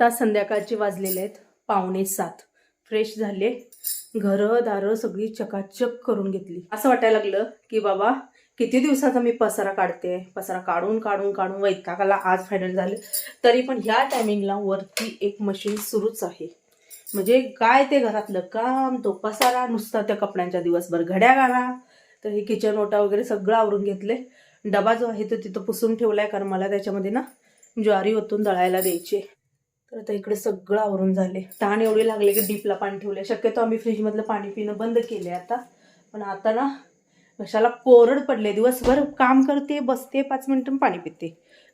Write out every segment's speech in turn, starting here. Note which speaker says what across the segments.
Speaker 1: आता संध्याकाळचे वाजलेले आहेत. पावणे सात. फ्रेश झाले. घरं दारं सगळी चकाचक करून घेतली. असं वाटायला लागलं की बाबा किती दिवसाचा मी पसारा काढते? पसारा काढून काढून काढून वैतागाला आज फायनल झाले. तरी पण ह्या टायमिंगला वरती एक मशीन सुरूच आहे. म्हणजे काय ते घरातलं काम तो पसारा नुसता त्या कपड्यांच्या दिवसभर घड्या घाला तर हे किचन ओटा वगैरे सगळं आवरून घेतले. डबा जो आहे तो तिथं पुसून ठेवला आहे कारण मला त्याच्यामध्ये ना ज्वारी ओतून दळायला द्यायची तर आता इकडे सगळं आवरून झाले. तहान एवढे लागले की डीपला पाणी ठेवले शक्यतो आम्ही फ्रीजमधलं पाणी पिणं बंद केले आता. पण आता ना कशाला कोरड पडले दिवसभर काम करते बसते पाच मिनटं पाणी पिते.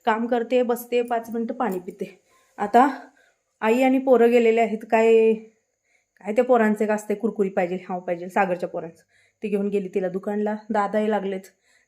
Speaker 1: काम करते बसते पाच मिनटं पाणी पिते. आता आई आणि पोरं गेलेले आहेत. काय काय त्या पोरांचे का असते कुरकुरी पाहिजे हाव पाहिजे सागरच्या पोरांचं. ती घेऊन गेली तिला दुकानला. दादाही लागलेत.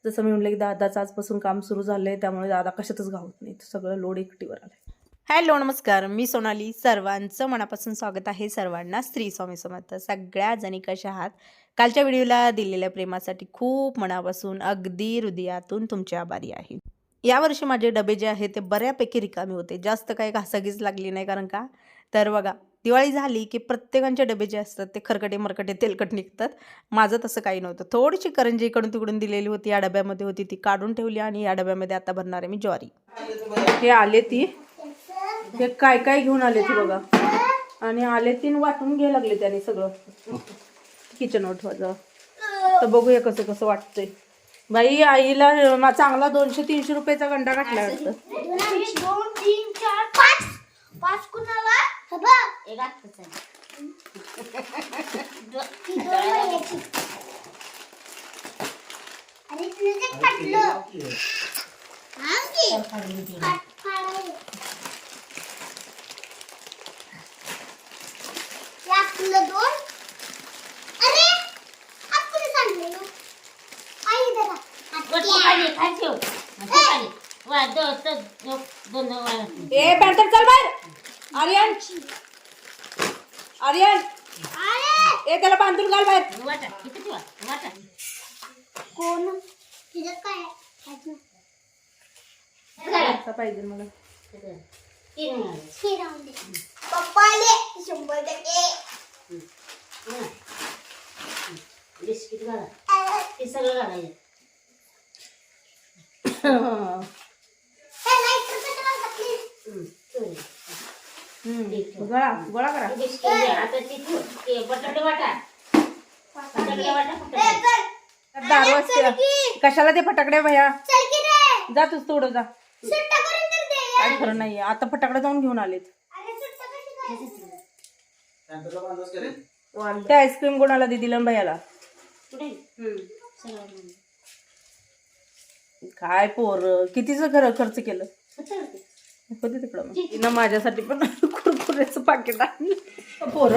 Speaker 1: जसं मी म्हणलं की दादाचं आजपासून काम सुरू झालं आहे त्यामुळे दादा कशातच गावत नाही सगळं लोड एकटीवर आलं हॅलो नमस्कार. मी सोनाली. सर्वांचं मनापासून स्वागत आहे सर्वांना. स्त्री स्वामी समर्थ. सगळ्या जणी कशा आहात? कालच्या व्हिडिओला दिलेल्या प्रेमासाठी खूप मनापासून अगदी हृदयातून तुमचे आभारी आहे. यावर्षी माझे डबे जे आहेत ते बऱ्यापैकी रिकामे होते. जास्त काही घासाघीस लागली नाही कारण का? तर बघा दिवाळी झाली की प्रत्येकांचे डबे जे असतात ते खरकटे मरकटे तेलकट निघतात. माझं तसं काही नव्हतं. थोडीशी करंजी इकडून तिकडून दिलेली होती. या डब्यामध्ये होती ती काढून ठेवली आणि या डब्यामध्ये आता भरणार आहे मी ज्वारी. हे आले ती हे काय काय घेऊन आले ती बघा. आणि आले तीन वाटून घ्यायला लागले त्याने सगळं. किचन ओठवायचं तर बघूया कसं कसं वाटतंय. बाई आईला चांगला दोनशे तीनशे रुपयाचा गंडा घातला वाटतं
Speaker 2: दोन तीन चार पाच पाच कुणाला हे बघ एक आत्ताच आहे. ती दोन महिन्याची. अरे तुला दोन. अरे, आपण सांडलेलं. आई जरा. आत्या.
Speaker 1: ए पॅन्टर चल बाहेर. आर्यन. आर्यन.
Speaker 2: अरे,
Speaker 1: ए त्याला बांधून घाल बाहेर.
Speaker 2: कोण? तिथं काय आहे?
Speaker 1: असा पाहिजे मला.
Speaker 2: हे राहून दे. पप्पा आले शंभर टक्के
Speaker 3: बिस्किट घाला
Speaker 2: अरे,
Speaker 3: ते सगळं घालायचं
Speaker 2: lighter पेटवा का please?
Speaker 3: हम्म, ठेवलं.
Speaker 1: हम्म. गोळा गोळा करा
Speaker 3: बिस्किट घ्या. आता ती ठेव. ते बटाटे वाटा बटाटे वाटा
Speaker 2: ए,
Speaker 3: बटाटे.
Speaker 2: चल.
Speaker 1: दारू असते. कशाला ते फटाकडे भया. जा तूच थोडं जा. काय खरं नाहीये आता फटाकडे जाऊन घेऊन आलेत
Speaker 2: अरे, सुट्टा कशी करायची?
Speaker 1: ते आईस्क्रीम कोणाला दिदिला भैयाला. काय पोर? कितीच खरं खर्च केलं?
Speaker 3: होते?
Speaker 1: तिकडं? तिनं माझ्यासाठी पण कुरकुऱ्याचं पाकिट आणलं. पोर.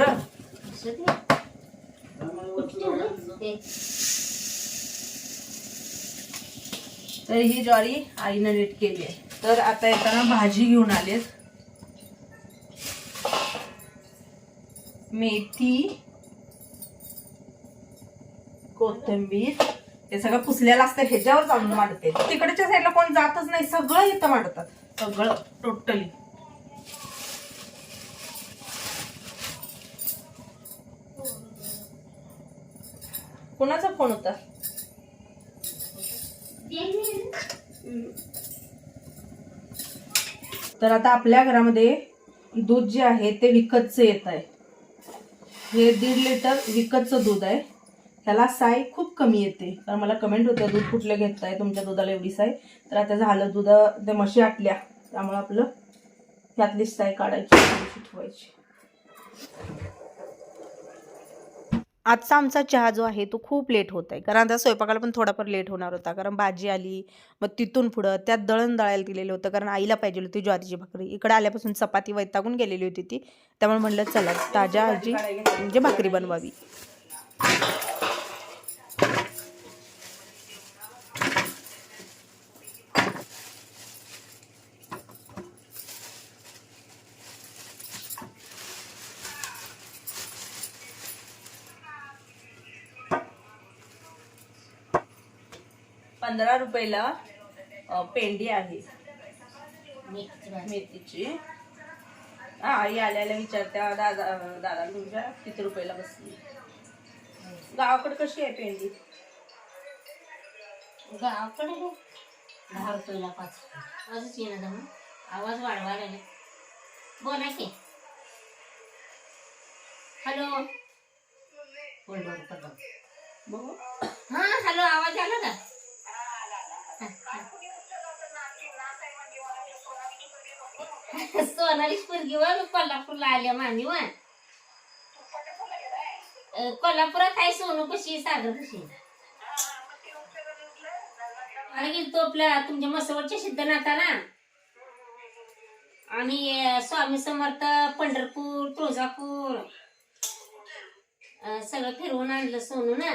Speaker 1: तर ही ज्वारी आईनं नीट केली आहे. तर आता येताना भाजी घेऊन आलेत. मेथी कोथिंबीर हे सगळं पुसलेलं असतं ह्याच्यावर जाऊन मांडते. तिकडच्या साईडला कोण जातच नाही सगळं इथं मांडतात. सगळं टोटली कोणाचा फोन होता? तर आता आपल्या घरामध्ये दूध जे आहे ते विकतचं येत आहे. हे दीड लिटर विकतचं दूध आहे. ह्याला साय खूप कमी येते. कारण मला कमेंट होतं दूध कुठलं घेत आहे तुमच्या दुधाला एवढी साय. तर आता झालं दूध ते म्हशी आटल्या. त्यामुळे आपलं ह्यातली साय काढायची ठेवायची. आजचा आमचा चहा जो आहे तो खूप लेट होत आहे. कारण आता स्वयंपाकाला पण थोडाफार लेट होणार होता. कारण भाजी आली मग तिथून पुढं त्यात दळण दळायला दिलेलं होतं. कारण आईला पाहिजे होती ज्वारीची भाकरी. इकडे आल्यापासून चपाती वैतागून गेलेली होती ती. त्यामुळे म्हणलं चला ताज्या आजी म्हणजे भाकरी बनवावी. पंधरा रुपयाला पेंडी आहे.
Speaker 3: मेथीची.
Speaker 1: हा आई आल्याला विचारत्या दादा दादा तुमच्या किती रुपयाला बसली? गावाकडे कशी आहे पेंडी?
Speaker 3: गावाकडे हे दहा रुपयाला पाच. आजच येणार मग आवाज वाढवायला लागले. बोला की हॅलो. बोल बोल बोल बोल.
Speaker 1: बघू
Speaker 3: हा हॅलो आवाज आला का? सोनाली पोरगी व कोल्हापूरला आल्या मामी व कोल्हापुरात आहे सोनू कशी सागर कशी आणि तो आपल्या तुमच्या मसवडच्या सिद्धनाथाला. आणि स्वामी समर्थ पंढरपूर तुळजापूर सगळं फिरवून आणलं सोनू ना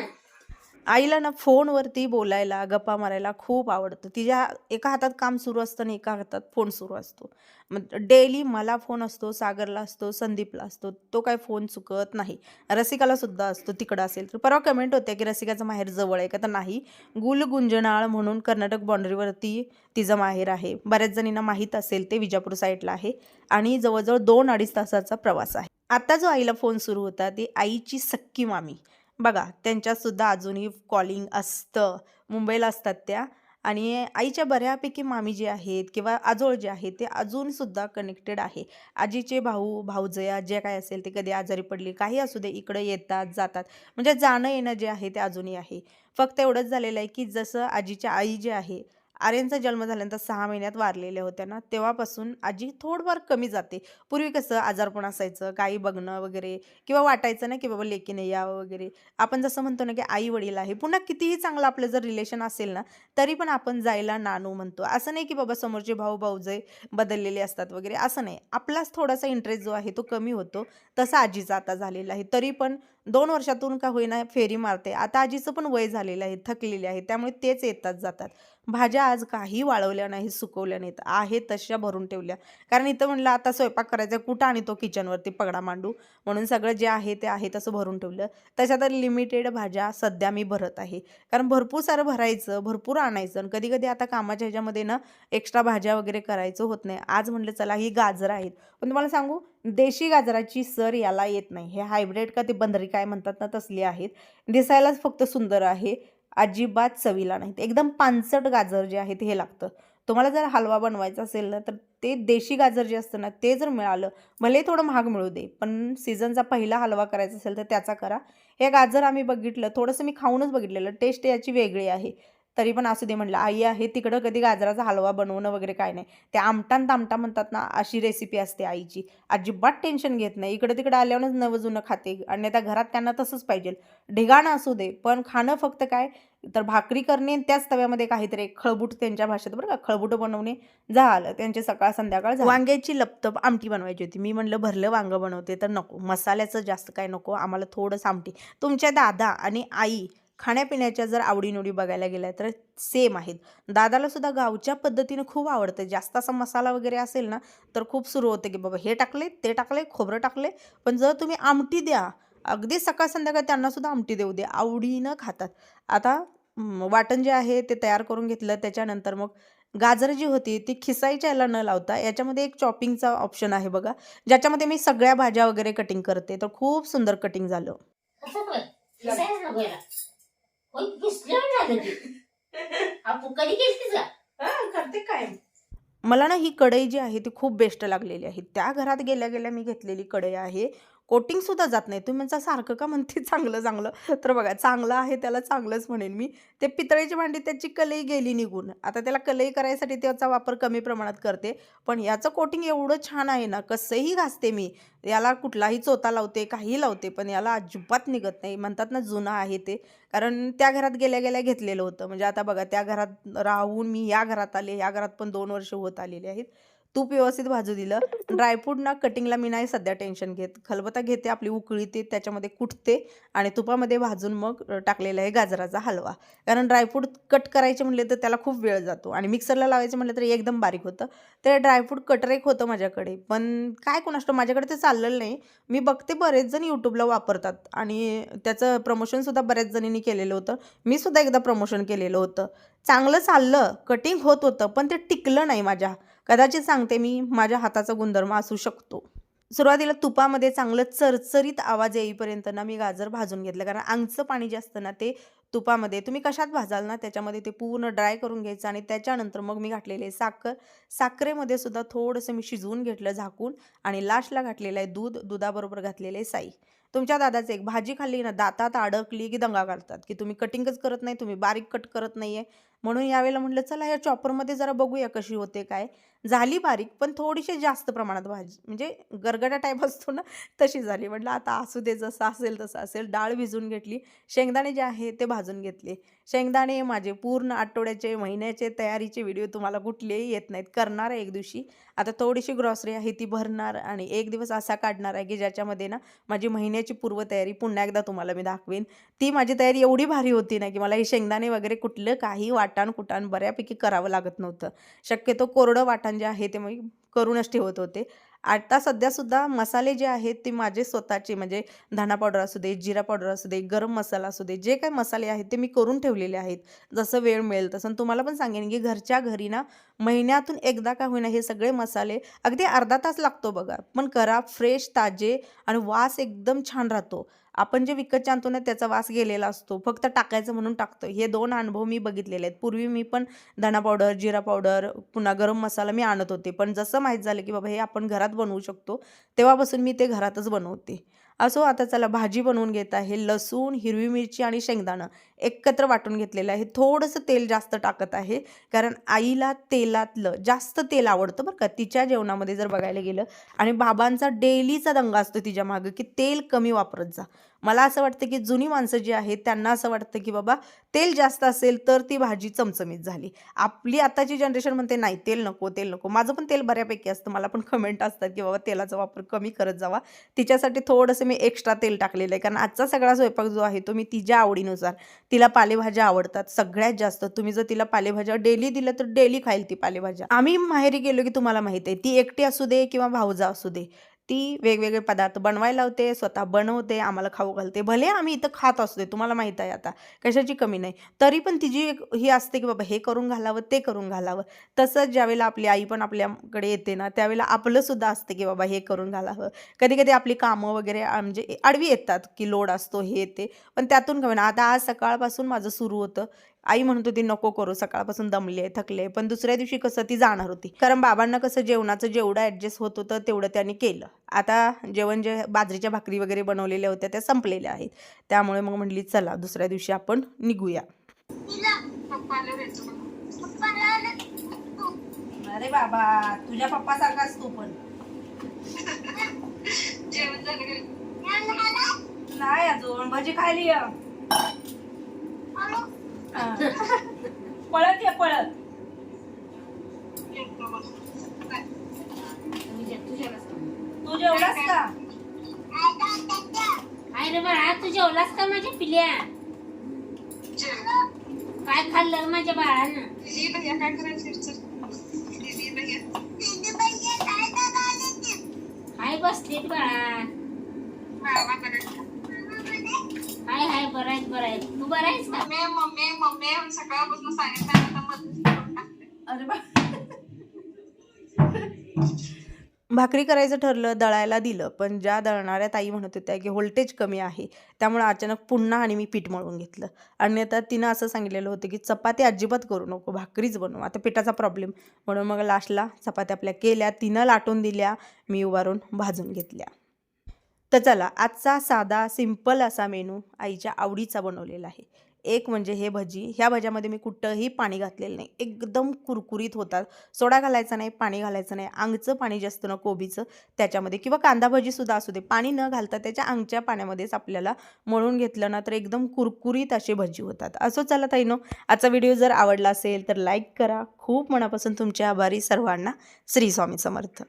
Speaker 1: आईला ना फोनवरती बोलायला गप्पा मारायला खूप आवडतं. तिच्या एका हातात काम सुरू असतं आणि एका हातात फोन सुरू असतो. मग डेली मला फोन असतो सागरला असतो संदीपला असतो. तो काय फोन चुकत नाही. रसिकाला सुद्धा असतो तिकडं असेल तर. परवा कमेंट होत्या की रसिकाचं माहेर जवळ आहे का? तर नाही. गुलगुंजनाळ म्हणून कर्नाटक बाँड्रीवरती तिचं माहेर आहे. बऱ्याच जणींना माहीत असेल ते विजापूर साईडला आहे आणि जवळजवळ दोन अडीच तासाचा प्रवास आहे. आता जो आईला फोन सुरू होता ती आईची सक्की मामी. बघा त्यांच्यातसुद्धा अजूनही कॉलिंग असतं. मुंबईला असतात त्या. आणि आईच्या बऱ्यापैकी मामी जे आहेत किंवा आजोळ जे आहेत ते अजूनसुद्धा कनेक्टेड आहे. आजीचे भाऊ भाऊजया जे काय असेल ते कधी आजारी पडली काही असू दे इकडं येतात जातात. म्हणजे जाणं येणं जे आहे ते अजूनही आहे. फक्त एवढंच झालेलं आहे की जसं आजीच्या आई जे आहे आर्यनचा जन्म झाल्यानंतर सहा महिन्यात वारलेल्या होत्या ना तेव्हापासून आजी थोडंफार कमी जाते. पूर्वी कसं आजारपण असायचं काही बघणं वगैरे किंवा वाटायचं ना की बाबा लेकीने यावं वगैरे. आपण जसं म्हणतो ना की आई वडील आहे पुन्हा कितीही चांगलं आपलं जर रिलेशन असेल ना तरी पण आपण जायला नानू म्हणतो. असं नाही की बाबा समोरचे भाऊ भाऊजे बदललेले असतात वगैरे असं नाही. आपलाच थोडासा इंटरेस्ट जो आहे तो कमी होतो. तसा आजीचा आता झालेला आहे. तरी पण दोन वर्षातून का होईना फेरी मारते. आता आजीचं पण वय झालेलं आहे थकलेले आहे त्यामुळे तेच येतात जातात. भाज्या आज काही वाळवल्या नाही सुकवल्या नाहीत. आहे तशा भरून ठेवल्या. कारण इथं म्हणलं आता स्वयंपाक करायचा कुठं आणि तो किचनवरती पगडा मांडू? म्हणून सगळं जे आहे ते आहे तसं भरून ठेवलं. तशा तर लिमिटेड भाज्या सध्या मी भरत आहे. कारण भरपूर सारं भरायचं भरपूर आणायचं आणि कधी कधी आता कामाच्या ह्याच्यामध्ये ना एक्स्ट्रा भाज्या वगैरे करायचं होत नाही. आज म्हटलं चला ही गाजरं आहेत. पण तुम्हाला सांगू देशी गाजराची सर याला येत नाही. हे हायब्रिड का ते बंदरी काय म्हणतात ना तसली आहेत. दिसायलाच फक्त सुंदर आहे. अजिबात चवीला नाहीत. एकदम पानसट गाजर जे आहे ते हे लागतं. तुम्हाला जर हलवा बनवायचा असेल ना तर ते देशी गाजर जे असतं ना ते जर मिळालं भले थोडं महाग मिळू दे पण सीझनचा पहिला हलवा करायचा असेल तर त्याचा करा. हे गाजर आम्ही बघितलं थोडंसं मी खाऊनच बघितलेलं टेस्ट याची वेगळी आहे. तरी पण असू दे म्हटलं आई आहे तिकडं कधी गाजराचा हलवा बनवणं वगैरे काय नाही. ते आमटान तामटा म्हणतात ना अशी रेसिपी असते आईची. अजिबात टेन्शन घेत नाही. इकडं तिकडं आल्यावरच नवं जुनं खाते. आणि त्या घरात त्यांना तसंच पाहिजे. ढिगाणं असू दे पण खाणं फक्त काय? तर भाकरी करणे त्याच तव्यामध्ये काहीतरी खळबुट खळबूट त्यांच्या भाषेत बरं का खळबूट बनवणे झालं. त्यांचे सकाळ संध्याकाळ वांग्याची लपतप आमटी बनवायची होती. मी म्हणलं भरलं वांगं बनवते तर नको. मसाल्याचं जास्त काय नको. आम्हाला थोडंसं आमटी. तुमच्या दादा आणि आई खाण्यापिण्याच्या जर आवडीनिवडी बघायला गेल्या तर सेम आहेत. दादाला सुद्धा गावच्या पद्धतीने खूप आवडतं. जास्त असा मसाला वगैरे असेल ना तर खूप सुरू होतं की बाबा हे टाकले ते टाकले खोबरं टाकले. पण जर तुम्ही आमटी द्या अगदी सकाळ संध्याकाळ त्यांना सुद्धा आमटी देऊ दे. आवडीनं खातात. आता वाटण जे आहे ते तयार करून घेतलं त्याच्यानंतर मग गाजर जी होती ती खिसाईच्या याला न लावता याच्यामध्ये एक चॉपिंगचा ऑप्शन आहे बघा. ज्याच्यामध्ये मी सगळ्या भाज्या वगैरे कटिंग करते. तर खूप सुंदर कटिंग झालं.
Speaker 3: होय दिसायच नको याला होय दिसलं झालं की आपण कधी केली का
Speaker 1: करते काय मला ना ही कढई जी आहे ती खूप बेस्ट लागलेली आहे. त्या घरात गेल्या गेल्या मी घेतलेली कढई आहे. कोटिंगसुद्धा जात नाही. तुम्ही म्हणता सारखं का? म्हणते चांगलं चांगलं. तर बघा चांगलं आहे त्याला चांगलंच म्हणेन मी. ते पितळेची भांडी त्याची कलई गेली निघून. आता त्याला कलई करायसाठी त्याचा वापर कमी प्रमाणात करते. पण याचं कोटिंग एवढं छान आहे ना कसंही घासते मी याला कुठलाही चोता लावते काही लावते पण याला अजिबात निघत नाही. म्हणतात ना जुनं आहे ते. कारण त्या घरात गेल्या गेल्या घेतलेलं होतं. म्हणजे आता बघा त्या घरात राहून मी या घरात आले या घरात पण दोन वर्ष होत आलेले आहेत. तूप व्यवस्थित भाजू दिलं. ड्रायफ्रूट ना कटिंगला मी नाही सध्या टेन्शन घेत. खलबता घेते आपली उकळी ते त्याच्यामध्ये कुटते आणि तुपामध्ये भाजून मग टाकलेला आहे गाजराचा हलवा. कारण ड्रायफ्रूट कट करायचे म्हणले तर त्याला खूप वेळ जातो आणि मिक्सरला लावायचं म्हटलं तर एकदम बारीक होतं. ते ड्रायफ्रूट कटर एक होतं माझ्याकडे. पण काय कोणाष्ट माझ्याकडे ते चाललेलं नाही. मी बघते बरेच जण यूट्यूबला वापरतात आणि त्याचं प्रमोशनसुद्धा बऱ्याच जणींनी केलेलं होतं. मी सुद्धा एकदा प्रमोशन केलेलं होतं. चांगलं चाललं कटिंग होत होतं पण ते टिकलं नाही माझ्या. कदाचित सांगते मी माझ्या हाताचा गुणधर्म असू शकतो. सुरुवातीला तुपामध्ये चांगलं चरचरीत आवाज येईपर्यंत ना मी गाजर भाजून घेतलं. कारण आंगचं पाणी जे असतं ना ते तुपामध्ये तुम्ही कशात भाजाल ना त्याच्यामध्ये ते पूर्ण ड्राय करून घ्यायचं आणि त्याच्यानंतर मग मी घातलेले साखर. साखरेमध्ये सुद्धा थोडंसं मी शिजवून घेतलं झाकून आणि लास्टला घातलेलं आहे दूध दुधाबरोबर घातलेले साई. तुमच्या दादाचं एक भाजी खाल्ली ना दातात अडकली की दंगा घालतात की तुम्ही कटिंगच करत नाही तुम्ही बारीक कट करत नाही आहे म्हणून यावेळेला म्हटलं चला या चॉपरमध्ये जरा बघूया कशी होते काय. झाली बारीक पण थोडीशी जास्त प्रमाणात भाजी. म्हणजे गरगडा टाईप असतो ना तशी झाली. म्हटलं आता असू दे जसं असेल तसं असेल. डाळ भिजून घेतली. शेंगदाणे जे आहे ते भाजून घेतले. शेंगदाणे माझे पूर्ण आठवड्याचे महिन्याचे तयारीचे व्हिडिओ तुम्हाला कुठलेही येत नाहीत. करणार आहे एक दिवशी. आता थोडीशी ग्रॉसरी आहे ती भरणार आणि एक दिवस असा काढणार आहे की ज्याच्यामध्ये ना माझी महिन्याची पूर्वतयारी पुन्हा एकदा तुम्हाला मी दाखवेन. ती माझी तयारी एवढी भारी होती ना की मला हे शेंगदाणे वगैरे कुठलं काही वाटाण कुटाण बऱ्यापैकी करावं लागत नव्हतं. शक्यतो कोरडं वाटण जे आहे ते मी करूनच ठेवत होते. आता सध्यासुद्धा मसाले जे आहेत ते माझे स्वतःचे म्हणजे धणा पावडर असू दे जिरा पावडर असू दे गरम मसाला असू दे जे काही मसाले आहेत ते मी करून ठेवलेले आहेत. जसं वेळ मिळेल तसं. तुम्हाला पण सांगेन की घरच्या घरी ना महिन्यातून एकदा का होईना हे सगळे मसाले अगदी अर्धा तास लागतो बघा. पण करा फ्रेश ताजे आणि वास एकदम छान राहतो. आपण जे विकतच्या आणतो ना त्याचा वास गेलेला असतो. फक्त टाकायचं म्हणून टाकतो हे दोन अनुभव मी बघितलेले आहेत. पूर्वी मी पण धना पावडर जिरा पावडर पुन्हा गरम मसाला मी आणत होते. पण जसं माहीत झालं की बाबा हे आपण घरात बनवू शकतो तेव्हापासून मी ते घरातच बनवते. असो आता चला भाजी बनवून घेत आहे. लसूण हिरवी मिरची आणि शेंगदाणं. एकत्र वाटून घेतलेलं आहे. थोडंसं तेल जास्त टाकत आहे. कारण आईला तेलातलं जास्त तेल आवडतं बरं का. तिच्या जेवणामध्ये जर बघायला गेलं आणि बाबांचा डेलीचा दंगा असतो तिच्या मागं की तेल कमी वापरत जा. मला असं वाटतं की जुनी माणसं जी आहेत त्यांना असं वाटतं की बाबा तेल जास्त असेल तर ती भाजी चमचमीत झाली. आपली आताची जनरेशन म्हणते नाही तेल नको तेल नको. माझं पण तेल बऱ्यापैकी असतं. मला पण कमेंट असतात की बाबा तेलाचा वापर कमी करत जावा. तिच्यासाठी थोडंसं मी एक्स्ट्रा तेल टाकलेलं आहे. कारण आजचा सगळा स्वयंपाक जो आहे तो मी तिच्या आवडीनुसार तिला पालेभाज्या आवडतात सगळ्यात जास्त. तुम्ही जर तिला पालेभाज्या डेली दिलं तर डेली खाईल ती पालेभाज्या. आम्ही माहेरी गेलो की तुम्हाला माहिती आहे ती एकटी असू दे किंवा भाऊजा असू दे. ती वेगवेगळे पदार्थ बनवायला लावते स्वतः बनवते आम्हाला खाऊ घालते. भले आम्ही इथं खात असू तुम्हाला माहीत आहे आता कशाची कमी नाही. तरी पण तिची एक ही असते की बाबा हे करून घालावं ते करून घालावं. तसंच ज्यावेळेला आपली आई पण आपल्याकडे येते ना त्यावेळेला आपलं सुद्धा असतं की बाबा हे करून घालावं. कधी कधी आपली कामं वगैरे म्हणजे आडवी येतात की लोड असतो हे ते. पण त्यातून कमी आता आज सकाळपासून माझं सुरू होतं. आई म्हणत होती नको करू सकाळपासून दमले आहे थकले आहे. पण दुसऱ्या दिवशी कसं ती जाणार होती. कारण बाबांना कसं जेवणाचं जेवढं ॲडजस्ट होत होतं तेवढं त्यांनी केलं. आता जेवण जे बाजरीच्या भाकरी वगैरे बनवलेल्या होत्या त्या संपलेल्या आहेत. त्यामुळे मग म्हटली चला दुसऱ्या दिवशी आपण निघूया. अरे बाबा तुझ्या पप्पा सारखाच तू पण. नाही अजून भजी खायली पळत ये पळत. तू जेवलास का?
Speaker 3: काय रे बाळा तू जेवलास का माझ्या पिल्या? काय खाल्लं माझ्या बाळानं? हाय बसलीत बाळा. हाय हाय बरं आहे बरं आहे तू बरं आहेस का?
Speaker 2: सकाळपासून सांगितलं
Speaker 1: अरे बा. भाकरी करायचं ठरलं दळायला दिलं पण ज्या दळणाऱ्या ताई म्हणत होत्या की व्होल्टेज कमी आहे त्यामुळे अचानक पुन्हा आणि मी पीठ मळून घेतलं. आणि आता तिनं असं सांगितलेलं होतं की चपाती अजिबात करू नको भाकरीच बनव आता पिठाचा प्रॉब्लेम म्हणून मग लास्टला चपात्या आपल्या केल्या तिनं लाटून दिल्या मी उभारून भाजून घेतल्या. तर चला आजचा साधा सिंपल असा मेनू आईच्या आवडीचा बनवलेला आहे. एक म्हणजे हे भजी. ह्या भज्यामध्ये मी कुठंही पाणी घातलेलं नाही. एकदम कुरकुरीत होतात. सोडा घालायचा नाही पाणी घालायचं नाही. अंगचं पाणी जे असतं ना कोबीचं त्याच्यामध्ये किंवा कांदा भजीसुद्धा असू दे. पाणी न घालता त्याच्या अंगच्या पाण्यामध्येच आपल्याला मळून घेतलं ना तर एकदम कुरकुरीत असे भजी होतात. असो चला ताईनो आजचा व्हिडिओ जर आवडला असेल तर लाईक करा. खूप मनापासून तुमचे आभारी सर्वांना. श्री स्वामी समर्थ.